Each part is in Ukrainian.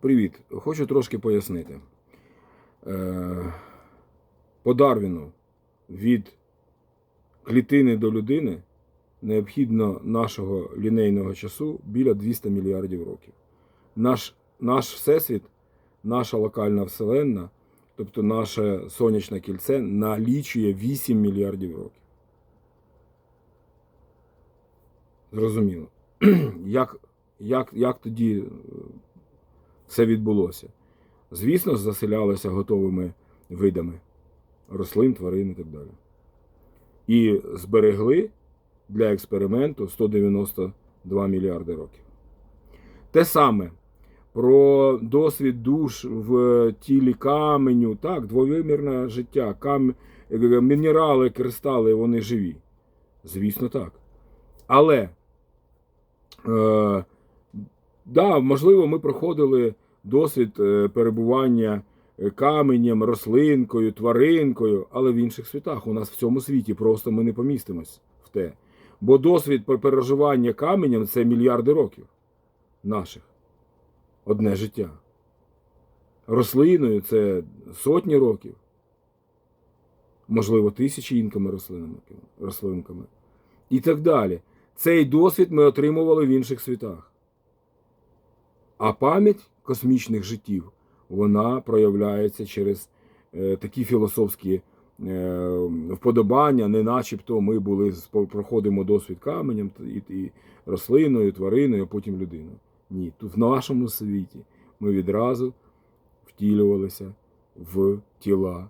Привіт. Хочу трошки пояснити. Е, По Дарвіну від клітини до людини необхідно нашого лінейного часу біля 200 мільярдів років. Наш, наш всесвіт, наша локальна вселенна, тобто наше сонячне кільце, налічує 8 мільярдів років. Зрозуміло. Як, як, як тоді е, все відбулося? Звісно, заселялися готовими видами рослин, тварин і так далі. І зберегли для експерименту 192 мільярди років. Те саме про досвід душ в тілі каменю, так, двовимірне життя, кам... мінерали, кристали, вони живі. Звісно, так. Але, е, да, можливо, ми проходили досвід е, перебування е, каменем, рослинкою, тваринкою, але в інших світах. У нас в цьому світі просто ми не помістимось в те. Бо досвід переживання каменем це мільярди років наших. Одне життя. Рослиною це сотні років. Можливо, тисячі інками рослинками. І так далі. Цей досвід ми отримували в інших світах. А пам'ять космічних життів вона проявляється через е, такі філософські е, вподобання, не начебто ми були проходимо досвід каменем і, і рослиною, твариною, а потім людиною. Ні, тут в нашому світі ми відразу втілювалися в тіла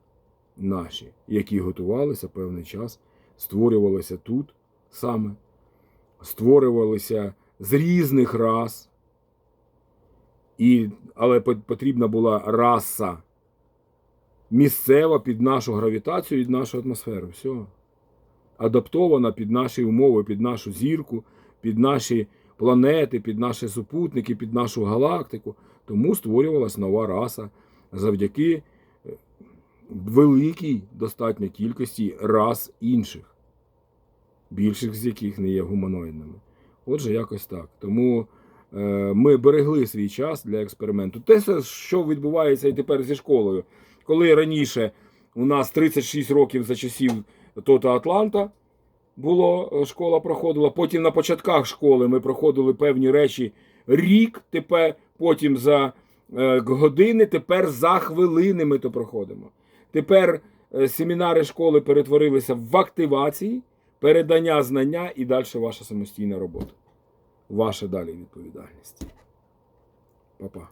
наші, які готувалися певний час, створювалися тут саме, створювалися з різних рас. І, але потрібна була раса місцева під нашу гравітацію і нашу атмосферу. Все. Адаптована під наші умови, під нашу зірку, під наші планети, під наші супутники, під нашу галактику. Тому створювалась нова раса завдяки е, великій достатньо кількості рас інших, більших з яких не є гуманоїдними. Отже, якось так. Тому ми берегли свій час для експерименту. Те, що відбувається і тепер зі школою. Коли раніше у нас 36 років за часів Тота Атланта було, е, школа проходила. Потім на початках школи ми проходили певні речі рік, тепер, потім за е, години, тепер за хвилини ми то проходимо. Тепер е, семінари школи перетворилися в активації, передання знання і далі ваша самостійна робота. Ваша далі відповідальність. Па-па.